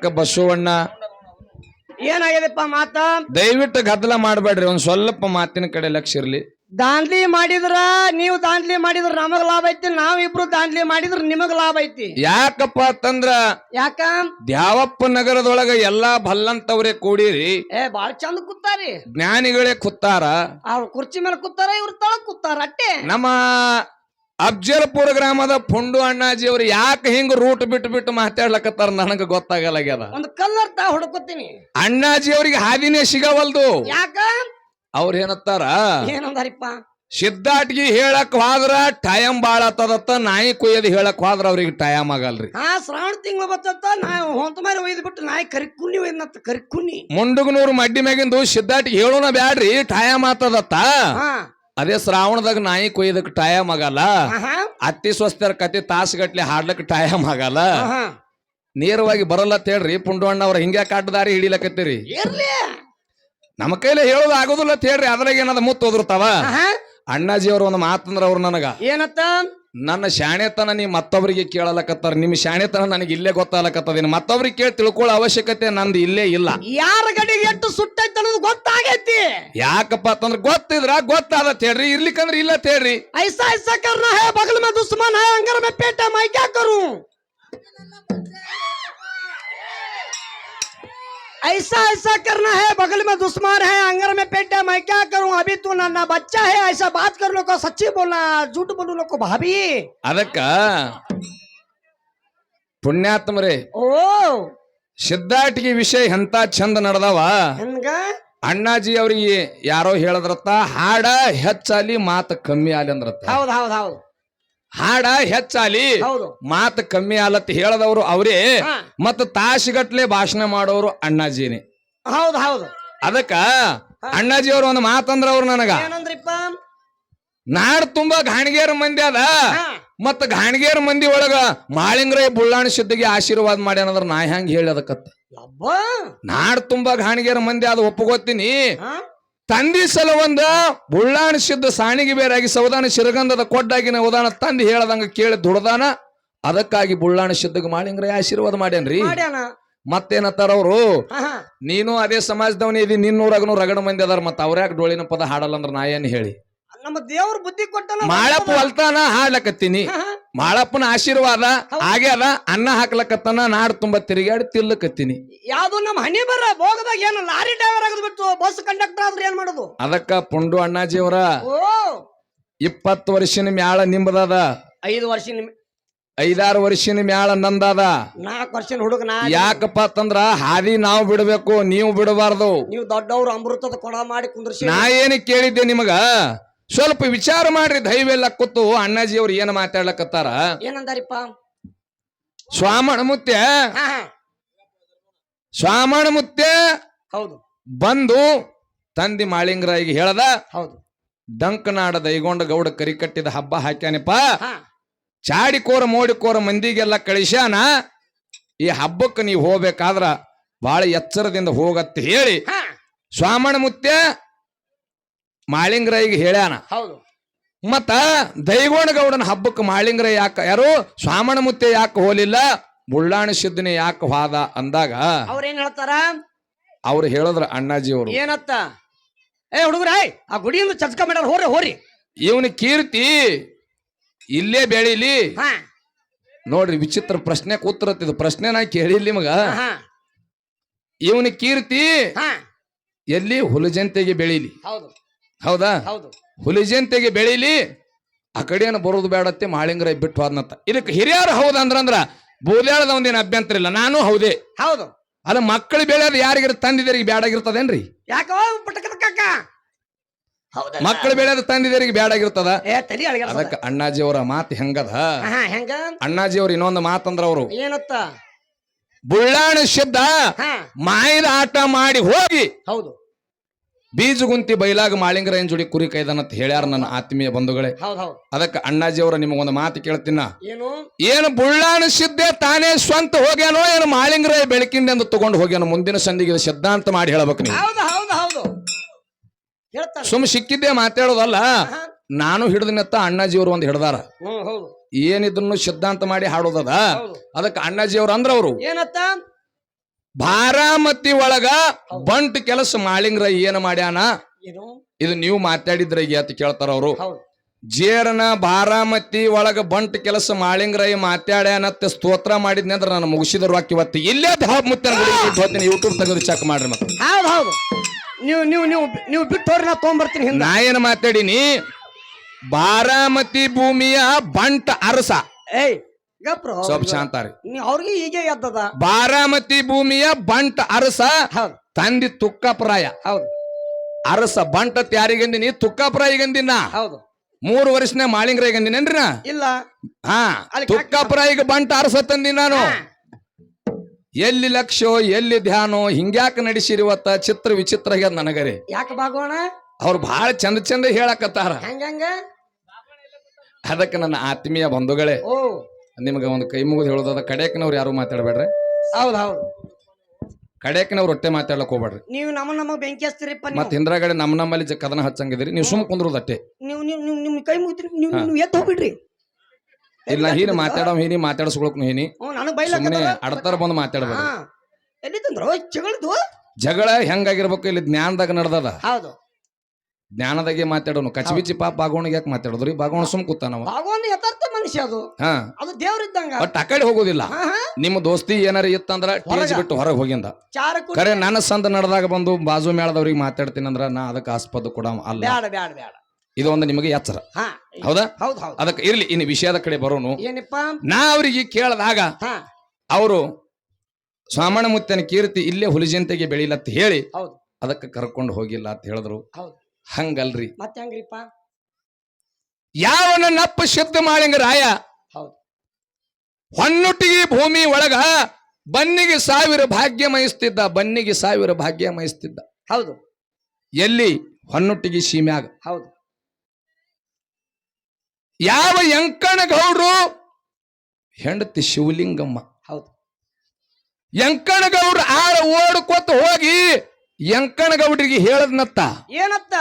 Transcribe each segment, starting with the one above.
ಅದಕ್ಕ ಬಸವಣ್ಣ. ಏನಾಗಿದೆಪ್ಪ ಮಾತ? ದಯವಿಟ್ಟು ಗದ್ದಲ ಮಾಡಬೇಡ್ರಿ ಒಂದ್ ಸ್ವಲ್ಪ ಮಾತಿನ ಕಡೆ ಲಕ್ಷ ಇರ್ಲಿ ದಾಂಡ್ಲಿ ಮಾಡಿದ್ರ ನೀವು ದಾಂಡ್ಲಿ ಮಾಡಿದ್ರ ನಮಗ್ ಲಾಭ ಐತಿ ನಾವ್ ಇಬ್ರು ದಾಂಡ್ಲಿ ಮಾಡಿದ್ರ ನಿಮಗ್ ಲಾಭ ಐತಿ. ಯಾಕಪ್ಪ ಅಂತಂದ್ರ ಯಾಕ? ದ್ಯಾವಪ್ಪ ನಗರದೊಳಗ ಎಲ್ಲಾ ಭಲ್ಲಂತವ್ರೆ ಕೂಡಿರಿ. ಏ ಬಾಳ ಚಂದ ಕೂತಾರಿ. ಜ್ಞಾನಿಗಳೇ ಕುತ್ತಾರ ಅವ್ರ ಕುರ್ಚಿ ಮೇಲೆ ಕೂತಾರ ಇವ್ರ ತಳ ಕೂತಾರ ಅಟ್ಟೆ. ನಮ್ಮ ಅಫ್ಜಲ್ಪುರ ಗ್ರಾಮದ ಪುಂಡು ಅಣ್ಣಾಜಿ ಅವ್ರು ಯಾಕೆ ಹಿಂಗ್ ರೂಟ್ ಬಿಟ್ಟು ಬಿಟ್ಟು ಮಾತಾಡ್ಲಕತ್ತಾರ ನನಗ ಗೊತ್ತಾಗಲಾಗ್ಯದ. ಒಂದು ಕಲ್ಲರ್ ತಾ ಹುಡುಕೋತೀನಿ ಅಣ್ಣಾಜಿ ಅವ್ರಿಗೆ ಹಾದಿನೇ ಸಿಗವಲ್ದು. ಯಾಕ? ಅವ್ರ ಏನತ್ತಾರ? ಏನಂದಾರಿಪ್ಪ? ಸಿದ್ಧಾಟ್ಗಿ ಹೇಳಕ್ ಹೋದ್ರ ಟೈಮ್ ಬಾಳ ಆತದತ್ತ ನಾಯಿ ಕುಯ್ಯದ್ ಹೇಳಕ್ ಹೋದ್ರ ಅವ್ರಿಗೆ ಟೈಮ್ ಆಗಲ್ರಿ. ಆ ಶ್ರಾವಣ ತಿಂಗಳು ಬತ್ತತ್ತ ನಾ ಹೊಂತ ಮಾರಿ ಒಯ್ದು ಬಿಟ್ಟು ನಾಯಿ ಕರಿಕುನಿ ಒಯ್ದನತ್ತ ಕರಿಕುನಿ ಮುಂಡುಗನೂರು ಮಡ್ಡಿ ಮ್ಯಾಗಿಂದು ಸಿದ್ಧಾಟ್ಗಿ ಹೇಳೋಣ ಬ್ಯಾಡ್ರಿ ಟೈಮ್ ಆತದತ್ತ. ಹಾ. ಅದೇ ಶ್ರಾವಣದಾಗ ನಾಯಿ ಕೊಯ್ದಕ್ ಟೈಮ್ ಆಗಲ್ಲ. ಆಹಾ, ಅತ್ತಿ ಸ್ವಸ್ಥರ ಕತೆ ತಾಸುಗಟ್ಲೆ ಹಾಡ್ಲಕ್ ಟೈಮ್ ಆಗಲ್ಲ. ಆಹಾ. ನೇರವಾಗಿ ಬರಲ್ಲ ಅಂತ ಹೇಳ್ರಿ ಪುಂಡವಣ್ಣ ಅವ್ರ ಹಿಂಗ್ಯಾ ಕಾಟದಾರಿ ಹಿಡಿಲಕತ್ತೀರಿ? ಇರ್ಲಿ. ನಮ್ಮ ಕೈಲಿ ಹೇಳೋದು ಆಗೋದಿಲ್ಲ ಅಂತ ಹೇಳ್ರಿ ಅದ್ರಾಗ ಏನದ ಮುತ್ತು ಹೋದ್ರತಾವ ಆಹಾ. ಅಣ್ಣಾಜಿ ಅವ್ರ ಒಂದು ಮಾತಂದ್ರ ಅವ್ರು ನನಗ. ಏನತ್ತ? ನನ್ನ ಶಾಣೆತನ ನೀವು ಮತ್ತೊಬ್ರಿಗೆ ಕೇಳಲಕತ್ತಾರ. ನಿಮ್ಮ ಶಾಣೆತನ ನನಗೆ ಇಲ್ಲೇ ಗೊತ್ತಾಗಲಕತ್ತದೇನು ಮತ್ತೊಬ್ಬರಿಗೆ ಕೇಳಿ ತಿಳ್ಕೊಳ್ಳೋ ಅವಶ್ಯಕತೆ ನಂದು ಇಲ್ಲೇ ಇಲ್ಲ. ಯಾರ ಗಡಿಗೆ ಎಷ್ಟು ಸುಟ್ಟೈತೆ ಅನ್ನೋದು ಗೊತ್ತಾಗೈತಿ. ಯಾಕಪ್ಪ ಅಂತಂದ್ರೆ ಗೊತ್ತಿದ್ರ ಗೊತ್ತಾದ ತೇಳ್ರಿ ಇರ್ಲಿಕ್ಕಂದ್ರೆ ಇಲ್ಲ ತೇಳ್ರಿ. ಐಸಾ ಐಸಾ ಕರ್ನ ಹೇ ಬಗಲ್ ಮೇ ದುಶ್ಮನ್ ಹೇ ಅಂಗರ್ ಮೇ ಪೇಟ ಮೈ ऐसा ऐसा करना है बगल में दुश्मन है अंगर में पेट है मैं क्या करूं अभी तू नन्ना बच्चा है ऐसा बात कर लो को सच्ची बोलना झूठ बोलू लो को भाभी ಅದಕ್ಕ ಪುಣ್ಯಾತ್ಮರೇ ओ ಸಿದ್ಧಾಟಿಗೆ ವಿಷಯ ಎಂತ ಚಂದ ನಡೆದವ ಹಂಗ ಅಣ್ಣಾಜಿ ಅವ್ರಿಗೆ ಯಾರೋ ಹೇಳದ್ರತ್ತ ಹಾಡ ಹೆಚ್ಚಾಲಿ ಮಾತು ಕಮ್ಮಿ ಆಲಿ ಅಂದ್ರತ್ತ ಹೌದು ಹೌದು ಹೌದು ಹಾಡ ಹೆಚ್ಚಾಲಿ ಮಾತು ಕಮ್ಮಿ ಆಲತ್ ಹೇಳದವ್ರು ಅವರೇ. ಮತ್ತ ತಾಸಿಗಟ್ಲೆ ಭಾಷಣ ಮಾಡೋರು ಅಣ್ಣಾಜಿನಿ. ಹೌದು ಹೌದು. ಅದಕ್ಕ ಅಣ್ಣಾಜಿ ಅವ್ರ ಒಂದು ಮಾತಂದ್ರ ಅವ್ರು ನನಗ ನಾಡ್ ತುಂಬಾ ಗಾಣಿಗೇರ ಮಂದಿ ಅದ. ಮತ್ತ ಗಾಣಿಗೇರ ಮಂದಿ ಒಳಗ ಮಾಳಿಂಗ್ರೈ ಬುಳ್ಳಾಣ ಸಿದ್ದಿಗೆ ಆಶೀರ್ವಾದ ಮಾಡ್ಯಾನಂದ್ರ ನಾ ಹೆಂಗ್ ಹೇಳಿ ಅದಕ್ಕತ್ತ. ಯಬ್ಬ. ನಾಡ್ ತುಂಬಾ ಗಾಣಿಗೇರ ಮಂದಿ ಅದ ಒಪ್ಪಗೋತೀನಿ? ತಂದಿ ಸಲವಂದ ಬುಳ್ಳಾಣ ಸಿದ್ಧ ಸಾಣಿಗೆ ಬೇರಾಗಿ ಸವದಾನ ಶಿರಗಂಧದ ಕೊಡ್ಡಾಗಿನ ಉದಾಹರಣ ತಂದಿ ಹೇಳದಂಗ ಕೇಳಿ ದುಡದಾನ. ಅದಕ್ಕಾಗಿ ಬುಳ್ಳಾಣ ಸಿದ್ಧಗ ಮಾಡಿಂಗ್ರ ಆಶೀರ್ವಾದ ಮಾಡ್ಯಾನ್ರಿ. ಮಾಡ್ಯಾನ. ಮತ್ತೇನತ್ತಾರ ಅವ್ರು. ನೀನು ಅದೇ ಸಮಾಜದವನೇ ಇದಿ ನಿನ್ನೂರಾಗನು ರಗಡ ಮಂದಿ ಅದಾರ ಮತ್ತ ಅವ್ರ್ಯಾಕ ಡೋಳಿನ ಪದ ಹಾಡಲ್ಲ ಅಂದ್ರ ನಾ ಏನ್ ಹೇಳಿ? ನಮ್ಮ ದೇವ್ರ ಬುದ್ಧಿ ಕೊಟ್ಟನ ಮಾಳಪ್ಪ ಹೊಲ್ತಾನ ಹಾಡ್ಲಕತ್ತೀನಿ. ಮಾಳಪ್ಪನ ಆಶೀರ್ವಾದ ಆಗ್ಯದ ಅನ್ನ ಹಾಕ್ಲಕತ್ತನ ನಾಡ್ ತುಂಬಾ ತಿರುಗಾಡಿ ತಿಲ್ಲಕತ್ತೀನಿ ಯಾವ್ದು ನಮ್ಮ ಹನಿ ಬರ ಭೋಗದಾಗ ಏನು ಲಾರಿ ಡ್ರೈವರ್ ಆಗದ್ ಬಿಟ್ಟು ಬಸ್ ಕಂಡಕ್ಟರ್ ಆದ್ರೆ ಏನ್ ಮಾಡೋದು? ಅದಕ್ಕ ಪುಂಡು ಅಣ್ಣಾಜಿಯವರ ಇಪ್ಪತ್ತು ವರ್ಷನ ಮ್ಯಾಳ ನಿಂಬದದ. ಐದು ವರ್ಷ ನಿಮ್ ಐದಾರು ವರ್ಷನ ಮ್ಯಾಳ ನಂದಾದ. ನಾಲ್ಕು ವರ್ಷ ಹುಡುಗ ಯಾಕಪ್ಪ ಅಂತಂದ್ರ ಹಾದಿ ನಾವು ಬಿಡಬೇಕು ನೀವು ಬಿಡಬಾರ್ದು. ನೀವು ದೊಡ್ಡವ್ರು ಅಮೃತದ ಕೊಡ ಮಾಡಿ ಕುಂದ್ರಿಸಿ. ನಾ ಏನು ಕೇಳಿದ್ದೆ ನಿಮಗ? ಸ್ವಲ್ಪ ವಿಚಾರ ಮಾಡ್ರಿ ದೈವೆಲ್ಲ ಕೂತು ಅಣ್ಣಾಜಿ ಅವ್ರು ಏನ್ ಮಾತಾಡ್ಲಕತ್ತಾರ? ಏನಂದಾರಿಪ್ಪ? ಸ್ವಾಮಣ ಮುತ್ಯ ಹಾ ಹಾ. ಸ್ವಾಮಣ ಮುತ್ಯ ಹೌದು. ಬಂದು ತಂದಿ ಮಾಳಿಂಗರಾಯಿಗೆ ಹೇಳದ ಹೌದು. ಡಂಕನಾಡ ದೈಗೊಂಡ ಗೌಡ ಕರಿ ಕಟ್ಟಿದ ಹಬ್ಬ ಹಾಕ್ಯಾನಪ್ಪ. ಹಾ. ಚಾಡಿಕೋರ ಮೋಡಿಕೋರ ಮಂದಿಗೆಲ್ಲ ಕಳಿಸ್ಯಾನ ಈ ಹಬ್ಬಕ್ಕೆ ನೀವು ಹೋಗ್ಬೇಕಾದ್ರ ಬಹಳ ಎಚ್ಚರದಿಂದ ಹೋಗತ್ತೆ ಹೇಳಿ. ಹಾ. ಸ್ವಾಮಣ ಮುತ್ಯ ಮಾಳಿಂಗರಾಯಿಗೆ ಹೇಳ್ಯಾನ. ಹೌದು. ಮತ್ತ ದೈಗೋಣ ಗೌಡನ ಹಬ್ಬಕ್ಕೆ ಮಾಳಿಂಗ್ರ ಯಾಕ ಯಾರು? ಸ್ವಾಮಣ ಮುತ್ತೆ ಯಾಕೆ ಹೋಲಿಲ್ಲ? ಬುಳ್ಳಾಣ ಸಿದ್ದನೆ ಯಾಕೆ ಹೋದ ಅಂದಾಗ ಅವ್ರೇನ್ ಹೇಳ್ತಾರ? ಅವ್ರು ಹೇಳಿದ್ರ ಅಣ್ಣಾಜಿ ಅವರು. ಏನತ್ತ? ಏ ಹುಡುಗ್ರಾಯ್ ಆ ಗುಡಿಯಿಂದ ಚಚ್ಕ ಮಾಡ್ಯಾರ ಹೋರಿ ಹೋರಿ. ಇವನ ಕೀರ್ತಿ ಇಲ್ಲೇ ಬೆಳಿಲಿ. ಹಾ. ನೋಡ್ರಿ ವಿಚಿತ್ರ ಪ್ರಶ್ನೆ ಕೂತ್ರತ್ತಿದ್ ಪ್ರಶ್ನೆ ನಾ ಕೇಳಿಲ್ಲ ನಿಮಗ. ಹಾ. ಇವನ ಕೀರ್ತಿ ಹಾ. ಎಲ್ಲಿ ಹುಲಜಂತೆಗೆ ಬೆಳಿಲಿ. ಹೌದು. ಹೌದಾ? ಹೌದು. ಹುಲಿಜಂತೆಗೆ ಬೆಳೀಲಿ ಆ ಕಡೆಯನ್ನು ಬರೋದು ಬೇಡತ್ತೆ ಮಾಳಿಂಗರ ಬಿಟ್ಟು ಹೋದ್ನಂತ. ಇದಕ್ಕೆ ಹಿರಿಯರು ಹೌದಂದ್ರಂದ್ರ ಬೂದ್ಯಾಳದ ಒಂದೇನು ಅಭ್ಯಂತರ ಇಲ್ಲ ನಾನು ಹೌದೇ. ಹೌದು. ಅದ ಮಕ್ಕಳು ಬೆಳೆಯೋದು ಯಾರಿಗಿರ ತಂದಿದ್ದರಿಗೆ ಬ್ಯಾಡಾಗಿರ್ತದೇನ್ರಿ? ಯಾಕೋ ಮಕ್ಕಳು ಬೆಳೆಯೋದು ತಂದಿದ್ದರಿಗೆ ಬ್ಯಾಡಾಗಿರ್ತದ? ಅದಕ್ಕೆ ಅಣ್ಣಾಜಿ ಅವರ ಮಾತು ಹೆಂಗದ? ಅಣ್ಣಾಜಿ ಅವ್ರ ಇನ್ನೊಂದು ಮಾತಂದ್ರ ಅವರು ಏನತ್ತ? ಬುಳ್ಳಾಣ ಶಬ್ದ ಹಾ. ಮಾಯದ ಆಟ ಮಾಡಿ ಹೋಗಿ ಹೌದು. ಬೀಜಗುಂತಿ ಬೈಲಾಗ ಮಾಳಿಂಗರ ಜೋಡಿ ಕುರಿ ಕೈದನಂತ ಹೇಳ್ಯಾರ ನನ್ನ ಆತ್ಮೀಯ ಬಂಧುಗಳೇ. ಅದಕ್ಕೆ ಅಣ್ಣಾಜಿ ಅವರ ನಿಮಗೊಂದು ಮಾತು ಕೇಳ್ತೀನ. ಏನು? ಏನು ಬುಳ್ಳಾಣ ಸಿದ್ದೆ ತಾನೇ ಸ್ವಂತ ಹೋಗ್ಯಾನೋ ಏನು ಮಾಳಿಂಗರ ಬೆಳಕಿಂದ ಎಂದು ತಗೊಂಡು ಹೋಗ್ಯಾನೋ ಮುಂದಿನ ಸಂದಿಗೆ ಸಿದ್ಧಾಂತ ಮಾಡಿ ಹೇಳ್ಬೇಕು ನೀವು. ಸುಮ್ ಸಿಕ್ಕಿದ್ದೆ ಮಾತಾಡೋದಲ್ಲ. ನಾನು ಹಿಡಿದಿನತ್ತ ಅಣ್ಣಾಜಿ ಅವರು ಒಂದು ಹಿಡ್ದಾರ. ಏನಿದ್ರು ಸಿದ್ಧಾಂತ ಮಾಡಿ ಹಾಡೋದದ. ಅದಕ್ಕೆ ಅಣ್ಣಾಜಿ ಅವ್ರು ಅಂದ್ರ ಅವರು ಏನತ್ತ? ಬಾರಾಮತಿ ಒಳಗ ಬಂಟ್ ಕೆಲಸ ಮಾಳಿಂಗ್ರ ಏನ್ ಮಾಡ್ಯಾನ? ಇದು ನೀವು ಮಾತಾಡಿದ್ರೆ ಅಂತ ಕೇಳ್ತಾರ ಅವರು. ಜೇರನ ಬಾರಾಮತಿ ಒಳಗ ಬಂಟ್ ಕೆಲಸ ಮಾಳಿಂಗ್ರೈ ಮಾತಾಡ್ಯಾನತ್ತೆ ಸ್ತೋತ್ರ ಮಾಡಿದ್ನಿ ಅಂದ್ರೆ ನಾನು ಮುಗಿಸಿದ್ರು ರೊಕ್ಕ ಇವತ್ತು. ಇಲ್ಲೇ ಮುತ್ತನ ಹೋಗ್ತೀನಿ ಯೂಟ್ಯೂಬ್ ತೆಗೆದು ಚೆಕ್ ಮಾಡ್ರಿ ಮತ್ತೆ. ಹೌದು ಹೌದು. ನೀವು ನೀವು ನೀವು ನೀವು ಬಿಟ್ಟು ನಾ ತೊಗೊಂಬರ್ತೀನಿ ಹಿಂದ. ನಾ ಏನ್ ಮಾತಾಡೀನಿ? ಬಾರಾಮತಿ ಭೂಮಿಯ ಬಂಟ್ ಅರಸ. ಏಯ್ ಗಪ್ರು ಸ್ವಲ್ಪ ಶಾಂತ ರೀ. ನೀ ಅವ್ರಿಗೆ ಹೀಗೆ ಎದ್ದದ. ಬಾರಾಮತಿ ಭೂಮಿಯ ಬಂಟ ಅರಸ ತಂದಿ ತುಕ್ಕಪ್ರಾಯ ಹೌದು. ಅರಸ ಬಂಟ ತ್ಯಾರಿಗಂದಿನಿ ಯಾರಿಗಂದಿನಿ ತುಕ್ಕಪ್ರಾಯಿಗಂದಿನ ಹೌದು. ಮೂರು ವರ್ಷನೇ ಮಾಳಿಂಗ್ರೈಗಂದಿನೇನ್ರಿ ನಾ ಇಲ್ಲ. ಹಾ ತುಕ್ಕಪ್ರಾಯಿಗೆ ಬಂಟ ಅರಸ ತಂದಿ ನಾನು. ಎಲ್ಲಿ ಲಕ್ಷೋ ಎಲ್ಲಿ ಧ್ಯಾನೋ ಹಿಂಗ್ಯಾಕ ನಡೆಸಿರುವತ್ತ ಚಿತ್ರ ವಿಚಿತ್ರ ಆಗ್ಯದ ನನಗರಿ. ಯಾಕೆ ಭಾಗವಣ ಅವ್ರು ಬಹಳ ಚಂದ ಚಂದ ಹೇಳಕತ್ತಾರ. ಅದಕ್ಕೆ ನನ್ನ ಆತ್ಮೀಯ ಬಂಧುಗಳೇ ಓ. ನಿಮ್ಗೆ ಒಂದು ಕೈ ಮುಗಿದು ಹೇಳೋದಾದ ಕಡೆಕ್ನವ್ರು ಯಾರು ಮಾತಾಡಬೇಡ್ರಿ. ಹೌದು ಹೌದು. ಕಡೆಕ್ನವ್ರು ಒಟ್ಟೆ ಮಾತಾಡ್ಲಕ್ ಹೋಗ್ಬೇಡ್ರಿ. ನೀವು ನಮ್ಮ ನಮಗ್ ಬೆಂಕಿ ಹಚ್ತೀರಿಪ್ಪ ನೀವು. ಮತ್ತೆ ಹಿಂದ್ರಗಡೆ ನಮ್ಮ ನಮ್ಮಲ್ಲಿ ಜ- ಕದನ ಹಚ್ಚಂಗಿದ್ರಿ. ನೀವು ಸುಮ್ಮ ಕುಂದ್ರದಟ್ಟೆ ನೀವು ನೀವು ನೀವು ನಿಮ್ ಕೈ ಮುಗಿದ್ರಿ ನೀವು ನೀವು ಎದ್ದು ಹೋಗ್ಬಿಡ್ರಿ. ಇಲ್ಲ ಹೀನಿ ಮಾತಾಡೋ ಹೀನಿ ಮಾತಾಡ್ಸ್ಕೊಳಕ್ ಹೀನಿ. ಹ್ಞೂ ನನಗ್ ಸುಮ್ಮನೆ ಬೈಲಕ್ಕ ಅಡತಾರ ಬಂದು ಮಾತಾಡ್ಬೇಡ ಹಾ. ಎಲ್ಲಿ ತಂದ್ರು ಜಗಳ ಹೆಂಗಾಗಿರ್ಬೇಕು ಇಲ್ಲಿ ಜ್ಞಾನದಾಗ ನಡ್ದದ. ಹೌದು. ಜ್ಞಾನದಾಗೆ ಮಾತಾಡೋನು. ಕಚ್ಬಿಚ್ಚಿ ಪಾಪ ಬಾಗೋಣಿಗೆ ಯಾಕೆ ಮಾತಾಡೋದ್ರಿ ಬಾಗೋಣ ಸುಮ್ ಕೂತಾನವ. ಭಾಗವನ ಯಥಾರ್ಥ ಮನುಷ್ಯ ಅದು. ಹಾ. ಅದು ದೇವ್ರಿದ್ದಂಗ ಬಟ್ ಆ ಕಡೆ ಹೋಗೋದಿಲ್ಲ. ನಿಮ್ಮ ದೋಸ್ತಿ ಏನಾರ ಇತ್ತಂದ್ರ ಟೇಜ್ ಬಿಟ್ಟು ಹೊರಗೆ ಹೋಗಿಂದ. ಚಾರ ಕುಡಿ. ಕರೆ ನನ್ನ ಸಂದ ನಡೆದಾಗ ಬಂದು ಬಾಜು ಮೇಳದವ್ರಿಗೆ ಮಾತಾಡ್ತೀನಿ ಅಂದ್ರ ನಾ ಅದಕ್ಕೆ ಆಸ್ಪದ ಕೂಡ ಅಲ್ಲ. ಬ್ಯಾಡ ಬ್ಯಾಡ ಬ್ಯಾಡ. ಇದೊಂದು ಒಂದು ನಿಮಗೆ ಎಚ್ಚರ. ಹಾ. ಹೌದಾ? ಹೌದು ಹೌದು. ಅದಕ್ಕೆ ಇರ್ಲಿ ಇನ್ನು ವಿಷಯದ ಕಡೆ ಬರೋನು. ಏನಪ್ಪ? ನಾ ಅವ್ರಿಗೆ ಕೇಳಿದಾಗ ಹಾ. ಅವರು ಸ್ವಾಮಣ ಮುತ್ತನ ಕೀರ್ತಿ ಇಲ್ಲೇ ಹುಲಿಜಂತೆಗೆ ಬೆಳಿಲತ್ತ ಹೇಳಿ ಹೌದು. ಅದಕ್ಕೆ ಕರ್ಕೊಂಡು ಹೋಗಿಲ್ಲ ಅಂತ ಹೇಳಿದ್ರು. ಹೌದು. ಹಂಗಲ್ರಿ. ಮತ್ತೆ ಹೆಂಗ್ರಿಪ್ಪ? ಯಾವನ ನಪ್ಪ ಶಬ್ದ ಮಾಳಿಂಗ ರಾಯ ಹೌದು. ಹೊನ್ನುಟ್ಟಿಗೆ ಭೂಮಿ ಒಳಗ ಬನ್ನಿಗೆ ಸಾವಿರ ಭಾಗ್ಯ ಮಯಿಸ್ತಿದ್ದ ಬನ್ನಿಗೆ ಸಾವಿರ ಭಾಗ್ಯ ಮಯಿಸ್ತಿದ್ದ ಹೌದು. ಎಲ್ಲಿ? ಹೊನ್ನುಟ್ಟಿಗೆ ಸೀಮ್ಯಾಗ. ಹೌದು. ಯಾವ ಯಂಕಣ ಗೌಡ್ರು ಹೆಂಡತಿ ಶಿವಲಿಂಗಮ್ಮ. ಹೌದು. ಯಂಕಣ ಗೌಡ್ರು ಆಳ ಓಡ್ಕೊತ ಹೋಗಿ ಯಂಕಣ ಗೌಡ್ರಿಗೆ ಹೇಳದ್ನತ್ತ ಏನತ್ತ?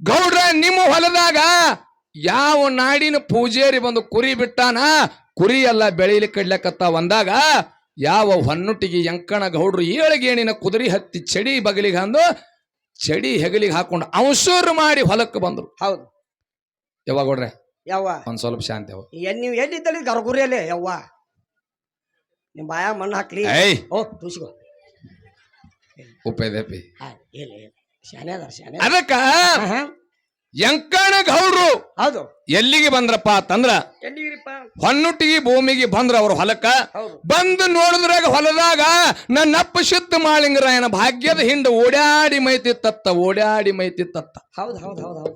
ಗೌಡ್ರ ನಿಮ್ಮ ಹೊಲದಾಗ ಯಾವ ನಾಡಿನ ಪೂಜೇರಿ ಬಂದು ಕುರಿ ಬಿಟ್ಟಾನ? ಕುರಿ ಎಲ್ಲ ಬೆಳೀಲಿ ಕಡ್ಲಕತ್ತ ಒಂದಾಗ ಯಾವ ಹೊನ್ನುಟ್ಟಿಗೆ ಯಂಕಣ ಗೌಡ್ರು ಏಳಿಗೇಣಿನ ಕುದುರೆ ಹತ್ತಿ ಚಡಿ ಬಗಲಿಗೆ ಅಂದು ಚಡಿ ಹೆಗಲಿಗೆ ಹಾಕೊಂಡು ಅಂಶೂರು ಮಾಡಿ ಹೊಲಕ್ಕೆ ಬಂದ್ರು. ಹೌದು. ಯಾವಾಗ ಗೌಡ್ರೆ ಯವ್ವ. ಒಂದ್ ಸ್ವಲ್ಪ ಶಾಂತಿ ಅವ. ಎಲ್ಲಿ ನೀವು ಎಲ್ಲಿದ್ದಲ್ಲಿ ಗರ್ಗುರಿಯಲ್ಲೇ ಯವ್ವ? ನಿಮ್ ಬಾಯ ಮಣ್ಣು ಹಾಕ್ಲಿ. ಏಯ್. ಓ ತುಸಿಗೋ ಶಾನೆ ಅದಕ್ಕ. ಯಂಕಣ ಗೌಡ್ರು ಹೌದು. ಎಲ್ಲಿಗೆ ಬಂದ್ರಪ್ಪ ಅಂತಂದ್ರ ಹೊನ್ನುಟ್ಟಿಗೆ ಭೂಮಿಗೆ ಬಂದ್ರ ಅವ್ರ ಹೊಲಕ್ಕ. ಬಂದು ನೋಡಿದ್ರಾಗ ಹೊಲದಾಗ ನನ್ನಪ್ಪ ಶುದ್ಧ ಮಾಳಿಂಗರಾಯನ ಭಾಗ್ಯದ ಹಿಂದೆ ಓಡಾಡಿ ಮೈತಿತ್ತತ್ತ ಓಡಾಡಿ ಮೈತಿತ್ತತ್ತ. ಹೌದು ಹೌದು ಹೌದು ಹೌದು.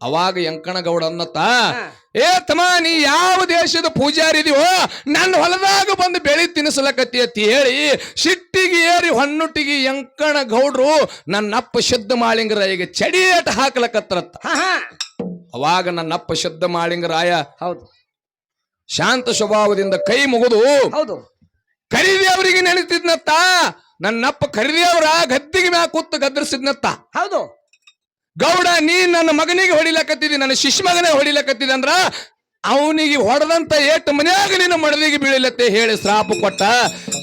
ಅವಾಗ ಯಂಕಣಗೌಡ ಅನ್ನತ್ತ. ಏ ತಮ್ಮ ನೀ ಯಾವ ದೇಶದ ಪೂಜಾರಿ ಇದೀವೋ ನನ್ನ ಹೊಲದಾಗ ಬಂದು ಬೆಳಿ ತಿನ್ನಿಸ್ಲಕತ್ತಿ ಅಂತ ಹೇಳಿ ಸಿಟ್ಟಿಗೆ ಏರಿ ಹೊನ್ನುಟ್ಟಿಗೆ ಯಂಕಣ ಗೌಡ್ರು ನನ್ನಪ್ಪ ಶುದ್ಧ ಮಾಳಿಂಗರಾಯಿಗೆ ಚಡಿಯಟ ಹಾಕ್ಲಕತ್ರತ್ತ ಅವಾಗ ನನ್ನಪ್ಪ ಶುದ್ಧ ಮಾಳಿಂಗರಾಯ ಹೌದು. ಶಾಂತ ಸ್ವಭಾವದಿಂದ ಕೈ ಮುಗಿದು ಹೌದು. ಅವರಿಗೆ ನೆನೆತಿದ್ನತ್ತ ನನ್ನಪ್ಪ ಖರೀದಿಯವರ ಗದ್ದಿಗೆ ಮ್ಯಾಗ ಕೂತು ಗದ್ರಿಸಿದ್ನತ್ತ. ಹೌದು. ಗೌಡ ನೀ ನನ್ನ ಮಗನಿಗೆ ಹೊಡಿಲಕತ್ತಿದಿ ನನ್ನ ಶಿಶು ಮಗನೇ ಹೊಡಿಲಕತ್ತಿದ ಅಂದ್ರ ಅವನಿಗೆ ಹೊಡೆದಂತ ಏಟ್ ಮನ್ಯಾಗ ನಿನ್ನ ಮಡದಿಗೆ ಬೀಳಿಲತ್ತೆ ಹೇಳಿ ಶ್ರಾಪ ಕೊಟ್ಟ.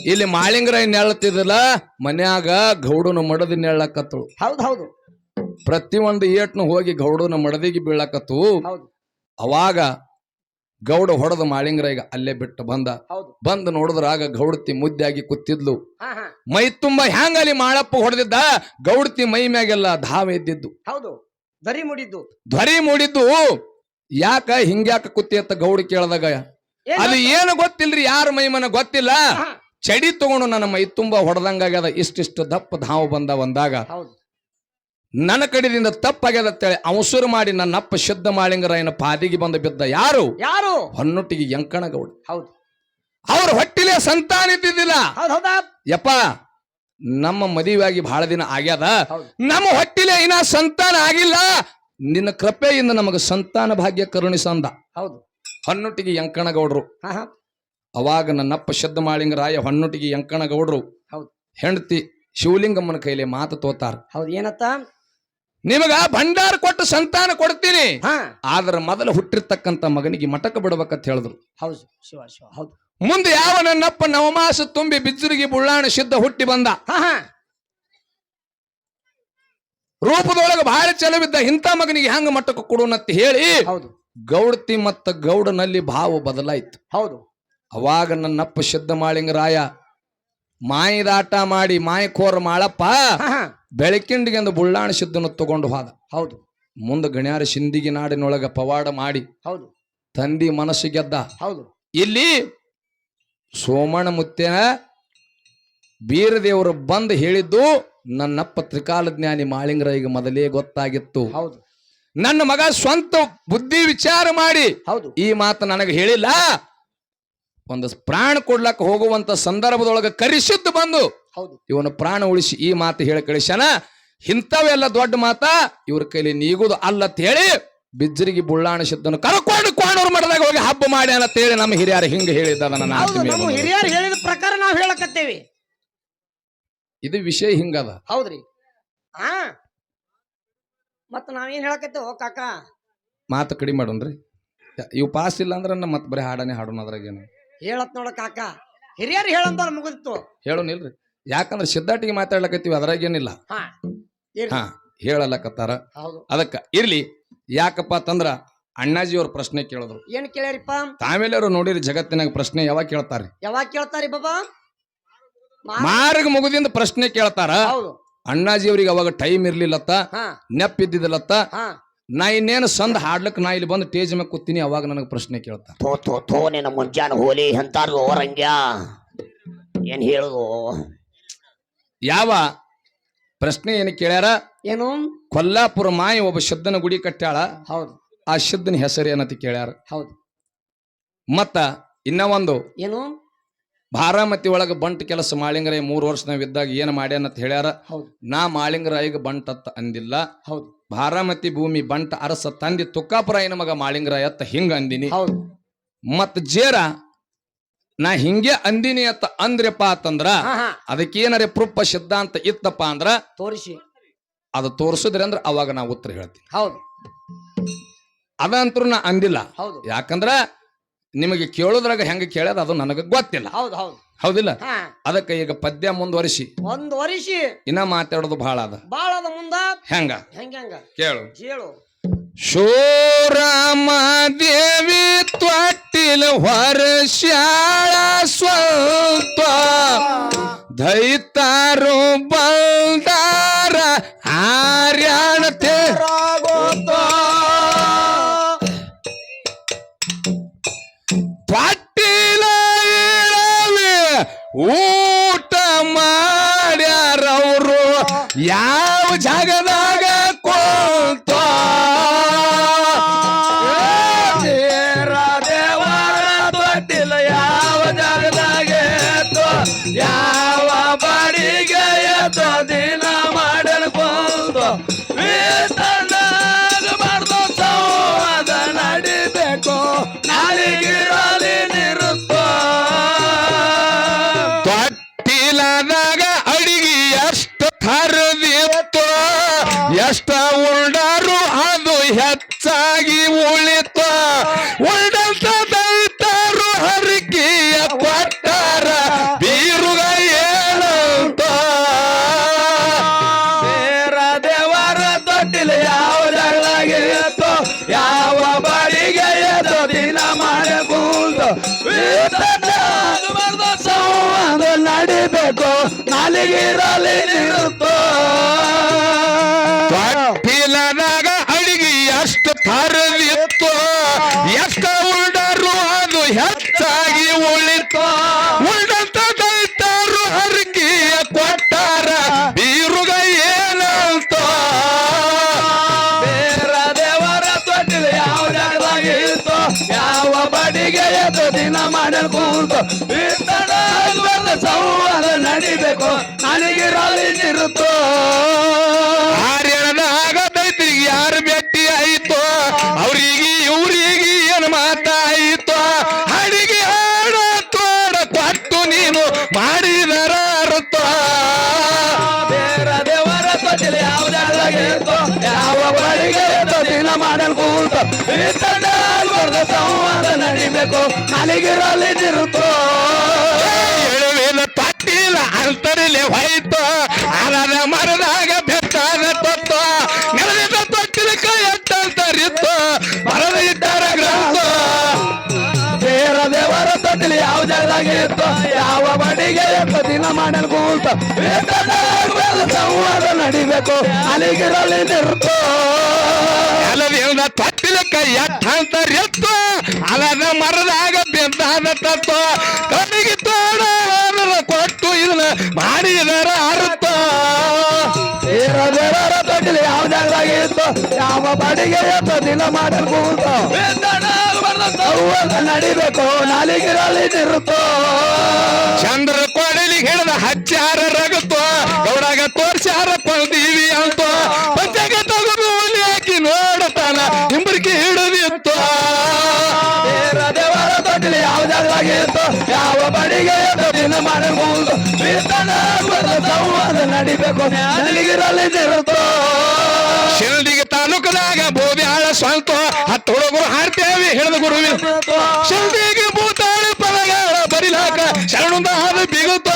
ಇಲ್ಲಿ ಮಾಳಿಂಗರ ನೆಳತಿದಿಲ್ಲ ಮನ್ಯಾಗ ಗೌಡನ ಮಡದಿ ನೆಳಕತ್ತಳು ಹೌದು ಹೌದು. ಒಂದು ಏಟ್ನು ಹೋಗಿ ಗೌಡನ ಮಡದಿಗೆ ಬೀಳಕತ್ತು. ಅವಾಗ ಗೌಡ ಹೊಡೆದ ಈಗ ಅಲ್ಲೇ ಬಿಟ್ಟು ಬಂದ. ಬಂದು ನೋಡಿದ್ರಾಗ ಗೌಡತಿ ಮುದ್ದಾಗಿ ಕೂತಿದ್ಲು. ಹಾ ಮೈ ತುಂಬ ಹ್ಯಾಂಗಲಿ ಮಾಳಪ್ಪ ಹೊಡೆದಿದ್ದ? ಗೌಡತಿ ಮೈ ಮ್ಯಾಗೆಲ್ಲ ಧಾವ ಎದ್ದಿದ್ದು. ಹೌದು. ಧ್ವರಿ ಮೂಡಿದ್ದು. ಧ್ವರಿ ಮೂಡಿದ್ದು. ಯಾಕ ಹಿಂಗ್ಯಾಕ ಕುತ್ತಿ ಅಂತ ಗೌಡ ಕೇಳದಾಗ ಅದು ಏನು ಗೊತ್ತಿಲ್ರಿ ಯಾರ ಮೈ ಮನ ಗೊತ್ತಿಲ್ಲ? ಚಡಿ ತಗೊಂಡು ನನ್ನ ಮೈ ತುಂಬಾ ಹೊಡೆದಂಗಾಗ್ಯದ. ಇಷ್ಟಿಷ್ಟು ದಪ್ಪ ಧಾವ ಬಂದ ಒಂದಾಗ. ನನ್ನ ಕಡೆಯಿಂದ ತಪ್ಪಾಗ್ಯದ ಅಂತೇಳಿ ಅವಸರು ಮಾಡಿ ನನ್ನಪ್ಪ ಶುದ್ಧ ಮಾಳಿಂಗರಾಯನ ಪಾದಿಗೆ ಬಂದು ಬಿದ್ದ ಯಾರು? ಯಾರು? ಹೊನ್ನೊಟ್ಟಿಗೆ ಯಂಕಣಗೌಡ ಹೌದು. ಅವ್ರ ಹೊಟ್ಟಿಲೆ ಸಂತಾನ ಇದ್ದಿದ್ದಿಲ್ಲ. ಯಪ್ಪ ನಮ್ಮ ಮದುವೆಯಾಗಿ ಬಹಳ ದಿನ ಆಗ್ಯದ. ನಮ್ಮ ಹೊಟ್ಟಿಲೆ ಇನ್ನ ಸಂತಾನ ಆಗಿಲ್ಲ. ನಿನ್ನ ಕೃಪೆಯಿಂದ ನಮಗೆ ಸಂತಾನ ಭಾಗ್ಯ ಕರುಣಿಸಂದ ಹೌದು. ಹೊನ್ನೊಟ್ಟಿಗೆ ಯಂಕಣಗೌಡ್ರು ಅವಾಗ ನನ್ನಪ್ಪ ಶುದ್ಧ ಮಾಳಿಂಗರಾಯ ಹೊನ್ನೊಟ್ಟಿಗೆ ಯಂಕಣಗೌಡ್ರು ಹೌದು. ಹೆಂಡತಿ ಶಿವಲಿಂಗಮ್ಮನ ಕೈಲಿ ಮಾತು ತೋತಾರ. ಹೌದು ಏನತ್ತ? ನಿಮಗ ಭಂಡಾರ ಕೊಟ್ಟು ಸಂತಾನ ಕೊಡ್ತೀನಿ. ಹಾ. ಆದ್ರ ಮೊದಲು ಹುಟ್ಟಿರ್ತಕ್ಕಂತ ಮಗನಿಗೆ ಮಟಕ ಬಿಡ್ಬೇಕಂತ ಹೇಳಿದ್ರು. ಹೌದು ಶಿವ ಶಿವ ಹೌದು. ಮುಂದೆ ಯಾವ ನನ್ನಪ್ಪ ನವಮಾಸ ತುಂಬಿ ಬಿಜ್ಜುರಿಗೆ ಬುಳ್ಳಾಣ ಸಿದ್ಧ ಹುಟ್ಟಿ ಬಂದ? ಹಾ ಹಾ. ರೂಪದೊಳಗೆ ಬಹಳ ಚೆಲವಿದ್ದ ಇಂಥ ಮಗನಿಗೆ ಹೆಂಗ ಮಟ್ಟಕ್ಕೆ ಕೊಡೋಣಂತ ಹೇಳಿ ಹೌದು. ಗೌಡತಿ ಮತ್ತ ಗೌಡನಲ್ಲಿ ಭಾವ ಬದಲಾಯ್ತು. ಹೌದು. ಅವಾಗ ನನ್ನಪ್ಪ ಸಿದ್ಧ ಮಾಳಿಂಗರಾಯ ಮಾಯಿದಾಟ ಮಾಡಿ ಮಾಯಕೋರ ಮಾಳಪ್ಪ ಹಾ ಹಾ. ಬೆಳಕಿಂಡಿಗೆ ಒಂದು ಬುಳ್ಳಾಣ ಸಿದ್ಧನ ತಗೊಂಡು ಹೋದ. ಹೌದು. ಮುಂದೆ ಗಣ್ಯಾರ ಸಿಂದಿಗೆ ನಾಡಿನೊಳಗೆ ಪವಾಡ ಮಾಡಿ. ಹೌದು. ತಂದಿ ಮನಸ್ಸು ಗೆದ್ದ. ಹೌದು. ಇಲ್ಲಿ ಸೋಮಣ್ಣ ಮುತ್ತೇನ ಬೀರದೇವರು ಬಂದು ಹೇಳಿದ್ದು ನನ್ನಪ್ಪ ತ್ರಿಕಾಲ ಜ್ಞಾನಿ ಮಾಳಿಂಗರಾಯಿಗೆ ಮೊದಲೇ ಗೊತ್ತಾಗಿತ್ತು. ಹೌದು. ನನ್ನ ಮಗ ಸ್ವಂತ ಬುದ್ಧಿ ವಿಚಾರ ಮಾಡಿ ಹೌದು. ಈ ಮಾತು ನನಗೆ ಹೇಳಿಲ್ಲ. ಒಂದು ಪ್ರಾಣ ಕೊಡ್ಲಕ್ಕೆ ಹೋಗುವಂತ ಸಂದರ್ಭದೊಳಗೆ ಕರಿಸಿದ್ದು ಬಂದು ಇವನ ಪ್ರಾಣ ಉಳಿಸಿ ಈ ಮಾತು ಹೇಳಿ ಕಳಿಸ್ಯಾನ. ಇಂಥವೆಲ್ಲ ದೊಡ್ಡ ಮಾತ ಇವ್ರ ಕೈಲಿ ನೀಗುದು ಅಲ್ಲತ್ ಹೇಳಿ ಬಿಜ್ಜರಿಗೆ ಬುಳ್ಳಾಣ ಸಿದ್ದನು ಕರ್ಕೊಂಡು ಕೋಣೂರು ಮಠದಾಗ ಹೋಗಿ ಹಬ್ಬ ಮಾಡಿ ಅಂತ ಹೇಳಿ ನಮ್ಮ ಹಿರಿಯರು ಹಿಂಗ ಹೇಳಿದ್ದ ನನ್ನ ಹೌದು ಹಿರಿಯರು ಹೇಳಿದ ಪ್ರಕಾರ ನಾವು ಹೇಳಕತ್ತೇವಿ. ಇದು ವಿಷಯ ಹಿಂಗದ. ಹೌದ್ರಿ. ಹಾ ಮತ್ತ ನಾವೇನ್ ಹೇಳಕತ್ತೇವೋ ಕಾಕ? ಮಾತು ಕಡಿಮೆ ಮಾಡೋನ್ರಿ ಇವು ಪಾಸ್ ಇಲ್ಲ ಅಂದ್ರೆ ನಮ್ಮ ಮತ್ತೆ ಬರೀ ಹಾಡನೆ ಹಾಡೋಣ ಅದ್ರಾಗೇನು. ಹೇಳತ್ ನೋಡ ಕಾಕ. ಹಿರಿಯರು ಹೇಳಂತ ಮುಗಿದಿತ್ತು. ಹೇಳೋನಿಲ್ರಿ ಯಾಕಂದ್ರೆ ಸಿದ್ಧಾಟಿಗೆ ಮಾತಾಡ್ಲಕತ್ತೀವಿ ಅದ್ರಾಗೇನಿಲ್ಲ ಹಾ. ಹಾ ಹೇಳಲಕತ್ತಾರ. ಹೌದು. ಅದಕ್ಕ ಇರ್ಲಿ ಯಾಕಪ್ಪ ಅಂತಂದ್ರ ಅಣ್ಣಾಜಿ ಅವ್ರ ಪ್ರಶ್ನೆ ಕೇಳಿದ್ರು. ಏನ್ ಕೇಳ್ಯಾರಿಪ್ಪ? ತಾವೆಲ್ಲರೂ ನೋಡಿರಿ ಜಗತ್ತಿನಾಗ ಪ್ರಶ್ನೆ ಯಾವಾಗ ಕೇಳ್ತಾರೆ? ಯಾವಾಗ ಕೇಳ್ತಾರಿ ಬಾಬಾ? ಮಾ- ಮಾರ್ಗ ಮುಗುದಿಂದ ಪ್ರಶ್ನೆ ಕೇಳ್ತಾರ. ಹೌದು. ಅಣ್ಣಾಜಿ ಅವ್ರಿಗೆ ಅವಾಗ ಟೈಮ್ ಇರ್ಲಿಲ್ಲತ್ತ ಹಾ. ನೆಪ್ಪಿದ್ದಿಲ್ಲತ್ತ ಹಾ. ನಾ ಇನ್ನೇನು ಸಂದ್ ಹಾಡ್ಲಕ್ ನಾ ಇಲ್ಲಿ ಬಂದು ಟೇಜ್ ಮೇಲೆ ಕೂತೀನಿ ಅವಾಗ ನನಗೆ ಪ್ರಶ್ನೆ ಕೇಳ್ತಾರ ಥೋ ಥೋ ಥೋ ನಿನ್ನ ಮುಂಜಾನೆ ಹೋಲಿ ಎಂತಾರು ರಂಗ್ಯ ಏನ್ ಹೇಳುದು? ಯಾವ ಪ್ರಶ್ನೆ ಏನು ಕೇಳ್ಯಾರ? ಏನು? ಕೊಲ್ಲಾಪುರ ಮಾಯ ಒಬ್ಬ ಶುದ್ಧನ ಗುಡಿ ಕಟ್ಟಾಳ ಹೌದು. ಆ ಶುದ್ಧನ ಹೆಸರು ಏನಂತ ಕೇಳ್ಯಾರ? ಹೌದು. ಮತ್ತ ಇನ್ನ ಒಂದು. ಏನು? ಬಾರಾಮತಿ ಒಳಗ ಬಂಟ್ ಕೆಲಸ ಮಾಳಿಂಗರಾಯ ಮೂರು ವರ್ಷ ಇದ್ದಾಗ ಇದ್ದಾಗ ಏನ್ ಮಾಡ್ಯಾನಂತ ಹೇಳ್ಯಾರ? ಹೌದು. ನಾ ಮಾಳಿಂಗರಾಯಿಗೆ ಬಂಟ್ ಅತ್ತ ಅಂದಿಲ್ಲ. ಹೌದು. ಭಾರಾಮತಿ ಭೂಮಿ ಬಂಟ ಅರಸ ತಂದಿ ತುಕ್ಕಾಪುರ ಏನ ಮಗ ಮಾಳಿಂಗರಾಯ ಅತ್ತ ಹಿಂಗ ಅಂದಿನಿ. ಹೌದು. ಮತ್ತ ಜೇರ ನಾ ಹಿಂಗೆ ಅಂದಿನಿ ಅತ್ತ ಅಂದ್ರಪ್ಪ ಅಂತಂದ್ರ ಪ್ರೂಪ ಅದಕ್ಕೇನರೆ ಪ್ರೂಫ ಸಿದ್ಧಾಂತ ಇತ್ತಪ್ಪ ಅಂದ್ರ ತೋರಿಸಿ. ಅದು ತೋರಿಸಿದ್ರೆ ಅಂದ್ರ ಅವಾಗ ನಾ ಉತ್ತರ ಹೇಳ್ತೀನಿ. ಹೌದು. ಅದಂತರೂ ನಾ ಅಂದಿಲ್ಲ. ಹೌದು. ಯಾಕಂದ್ರ ನಿಮಗೆ ಕೇಳೋದ್ರಾಗ ಹೆಂಗ ಕೇಳ್ಯದ ಅದು ನನಗೆ ಗೊತ್ತಿಲ್ಲ. ಹೌದು ಹೌದು. ಹೌದಿಲ್ಲ? ಅದಕ್ಕೆ ಈಗ ಪದ್ಯ ಮುಂದುವರಿಸಿ ಮುಂದುವರಿಸಿ ವರಿಸಿ ಇನ್ನ ಮಾತಾಡೋದು ಬಹಳ ಅದ. ಬಹಳ ಅದ ಮುಂದ. ಹೆಂಗ ಹೆಂಗ? ಕೇಳು. ಕೇಳು. ಹೇಳು ಶೋರಾಮ ದೇವಿ ತ್ವಟ್ಟಿಲ ಹೊರಶ್ಯಾಳ ಸ್ವಲ್ಪ. ದೈತಾರು ಬಲ್ದಾರ ಆರ್ಯಾಣತೆ. ತ್ವಟ್ಟಿಲ ಊಟ ಮಾಡ್ಯಾರವರು. ಯಾವ ಜಾಗದಾಗ ಅಲ್ಲಿಗಿರಲಿ ನಿರುತ್ತೋ ತೊಟ್ಟಿಲದಾಗ ಅಡಿಗೆ ಎಷ್ಟು ಥರದಿತ್ತು ಎಷ್ಟು ಉಂಡರು ಅದು ಹೆಚ್ಚಾಗಿ ಉಳಿತು. ಉಳ್ದಂತ ದೈತರು ಹರಕಿಯ ಕೊಟ್ಟಾರ ಬೀರುಗ ಏನಂತ. ಬೇರ ದೇವರ ತೊಟ್ಟಿಲು ಯಾವ ಜಾಗದಾಗ ಇತ್ತು? ಯಾವ ಬಡಿಗೆ ಎದ್ದು ದಿನ ಮಾಡಲ್ ಕೂತು ಇತ್ತಡ ನಡಿಬೇಕು ನನಗೆ ನಿರುತ್ತೋ. ಆರ್ಯಣದಾಗ ಆಗತೈತಿ ಯಾರು ಭೇಟಿ ಆಯ್ತು? ಅವ್ರಿಗೆ ಇವ್ರಿಗೆ ಏನು ಮಾತಾಯಿತು? ಅಡಿಗೆ ಹಾಡ ತೋಡ ಕೊಟ್ಟು ನೀನು ಮಾಡಿದರ ಬೇರ ದೇವರ ಯಾವ ದಿನ ಮಾಡಲ್ ಕೂತು. ಸಂವಾದ ನಡಿಬೇಕು. ನನಗಿರಲಿ ನಿರುತ್ತೋ. ಅಂತರಿಲೆ ಹೋಯ್ತು. ಅರದ ಮರದಾಗ ಬೆಟ್ಟಾದ ತೊತ್ತು ನೆಲದಿಂದ ತೊಟ್ಟಿಲ ಕೈ ಎಟ್ಟಂತರಿತ್ತು ಮರದ ಇದ್ದಾರ ಗ್ರಂಥ. ಬೇರ ದೇವರ ತೊಟ್ಟಿಲಿ ಯಾವ ಜಾಗದಾಗ ಇತ್ತು? ಯಾವ ಬಡಿಗೆ ಎತ್ತ ದಿನ ಮಾಡಲ್ ಕೂತ. ಸಂವಾದ ನಡಿಬೇಕು. ಅಲ್ಲಿಗಿರಲಿ ನಿರ್ತು ನೆಲದಿಂದ ತೊಟ್ಟಿಲ ಕೈ ಎಟ್ಟಂತರಿತ್ತು ಅಲದ ಮರದಾಗ ಬೆದ್ದಾದ ತತ್ವ. ಕಣ್ಣಿಗೆ ತೋಡ ಇದನ್ನ ಮಾಡಿದರ ಅರ್ಥ ಯಾವ ಜಾಗದಾಗ ಇತ್ತು ಯಾವ ಬಡಿಗೆ ಎತ್ತು ದಿನ ಮಾಡಲ್ ಕೂತು ಸಂವಾದ ನಡಿಬೇಕು ನಾಲಿಗಿರಲಿ ನಿರುತ್ತೋ ಚಂದ್ರ ಕೊಡಲಿ ಹಿಡಿದ ಹಚ್ಚಾರ ರಗತೋ ಗೌಡಾಗ ತೋರ್ಸಾರ ಕೊಳ್ದೀವಿ ಅಂತ. ಪಂಚಾಗ ತಗೊಂಡು ಹಾಕಿ ನೋಡತಾನ ಹಿಂಬರಿಕೆ ಹಿಡಿದಿತ್ತು. ದೇವರ ಯಾವ ಜಾಗದಾಗ ಇತ್ತು ಯಾವ ಬಡಿಗೆ ಮಾಡಲ್ ಕೂತು ಸಂವಾದ ನಡಿಬೇಕು. ನನಗಿರಲಿ ನಿರುತ್ತೋ ಶಿರಡಿಗೆ ತಾಲೂಕದಾಗ ಬೋಬ್ಯಾಳ ಸ್ವಂತ ಹತ್ತು ಹುಡುಗರು ಹಾಡ್ತೇವಿ ಹೇಳಿದ ಗುರುವಿ. ಶಿರಡಿಗೆ ಭೂತಾಳ ಪದಗಳ ಬರಿಲಾಕ ಶರಣದ ಹಾದು ಬಿಗುತ್ತ.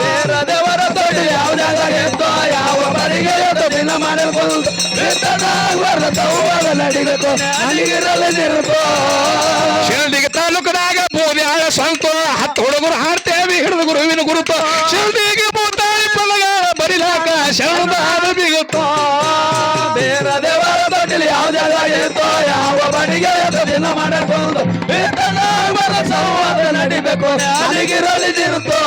ಬೇರ ದೇವರ ತೊಡಿ ಯಾವ ಜಾಗ ಎತ್ತೋ ಯಾವ ಬರಿಗೆ ದಿನ ಮಾಡಲ್ಕೊಂಡು ಸಂವಾದ ನಡಿಬೇಕು. ನನಗಿರಲಿ ಶಿಲ್ದಿಗೆ ತಾಲೂಕದಾಗ ಸ್ವಂತ ಹತ್ತು ಹುಡುಗರು ಹಾಡ್ತೇವೆ, ಹಿಡಿದು ಗುರುವಿನ ಗುರುತು. ಶಿಲ್ದಿಗೆ ಭೂತಾಳಿ ಪಲಗ ಬರಿಲಾಕ ಶರಣದ ಹಾದು ಬಿಗುತ್ತ. ಬೇರ ದೇವರ ತೊಟ್ಟಿಲಿ ಯಾವ ಜಾಗ ಎತ್ತೋ ಯಾವ ಬಡಿಗೆ ದಿನ ಮಾಡಿಕೊಂಡು ಸಂವಾದ ನಡಿಬೇಕು ನನಗಿರಲಿ ನಿರುತ್ತೋ